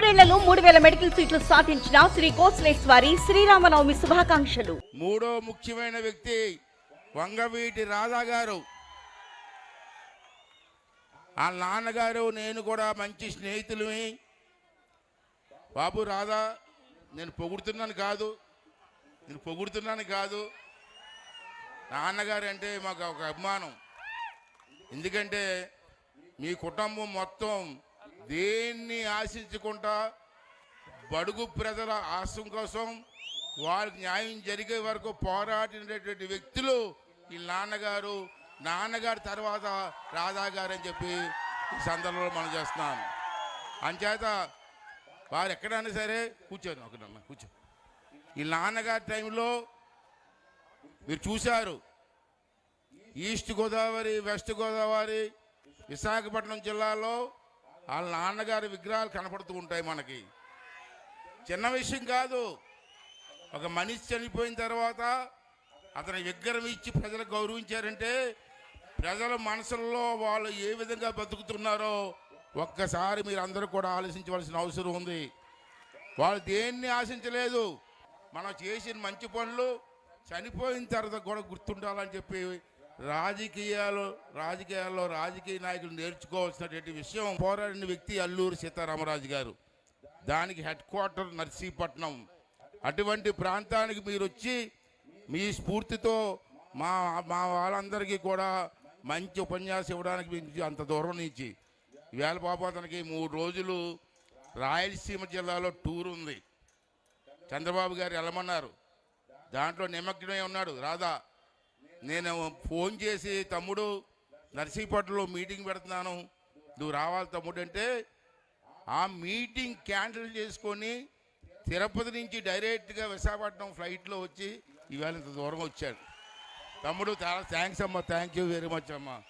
మూడేళ్ళలో మూడు వేల మెడికల్ సీట్లు సాధించిన శ్రీ కోసలేశ్వరి శ్రీరామనవమి శుభాకాంక్షలు. మూడో ముఖ్యమైన వ్యక్తి వంగవీటి రాధా గారు ఆ నాన్నగారు నేను కూడా మంచి స్నేహితులమి. బాబు రాధా నేను పొగుడుతున్నాను కాదు. నేను పొగుడుతున్నాను కాదు. నాన్నగారు అంటే మాకు ఒక అభిమానం. ఎందుకంటే మీ కుటుంబం మొత్తం దేన్ని ఆశించకుండా బడుగు ప్రజల ఆశం కోసం వారికి న్యాయం జరిగే వరకు పోరాడినటువంటి వ్యక్తులు ఈ నాన్నగారు నాన్నగారి తర్వాత రాధా గారు అని చెప్పి ఈ సందర్భంలో మనం చేస్తున్నాం. అంచేత వారు ఎక్కడైనా సరే కూర్చోను ఒకటన్నా కూర్చో ఈ నాన్నగారి టైంలో మీరు చూశారు ఈస్ట్ గోదావరి వెస్ట్ గోదావరి విశాఖపట్నం జిల్లాలో వాళ్ళ నాన్నగారి విగ్రహాలు కనపడుతూ ఉంటాయి మనకి. చిన్న విషయం కాదు. ఒక మనిషి చనిపోయిన తర్వాత అతని విగ్రహం ఇచ్చి ప్రజలు గౌరవించారంటే ప్రజల మనసుల్లో వాళ్ళు ఏ విధంగా బతుకుతున్నారో ఒక్కసారి మీరు అందరూ కూడా ఆలోచించవలసిన అవసరం ఉంది. వాళ్ళు దేన్ని ఆశించలేదు. మనం చేసిన మంచి పనులు చనిపోయిన తర్వాత కూడా గుర్తుండాలని చెప్పి రాజకీయాలు రాజకీయాల్లో రాజకీయ నాయకులు నేర్చుకోవాల్సినటువంటి విషయం పోరాడిన వ్యక్తి అల్లూరు సీతారామరాజు గారు. దానికి హెడ్ క్వార్టర్ నర్సీపట్నం. అటువంటి ప్రాంతానికి మీరు వచ్చి మీ స్ఫూర్తితో మా మా వాళ్ళందరికీ కూడా మంచి ఉపన్యాసం ఇవ్వడానికి మీకు అంత దూరం నుంచి. ఈవేళ పాపం అతనికి మూడు రోజులు రాయలసీమ జిల్లాలో టూర్ ఉంది. చంద్రబాబు గారు వెళ్ళమన్నారు. దాంట్లో నిమగ్నమై ఉన్నాడు. రాధా నేను ఫోన్ చేసి తమ్ముడు నర్సీపట్నంలో మీటింగ్ పెడుతున్నాను. నువ్వు రావాలి తమ్ముడు అంటే ఆ మీటింగ్ క్యాన్సిల్ చేసుకొని తిరుపతి నుంచి డైరెక్ట్గా విశాఖపట్నం ఫ్లైట్లో వచ్చి ఇవాళ ఇంత దూరం వచ్చాడు. తమ్ముడు చాలా థ్యాంక్స్ అమ్మా. థ్యాంక్ యూ వెరీ మచ్ అమ్మా.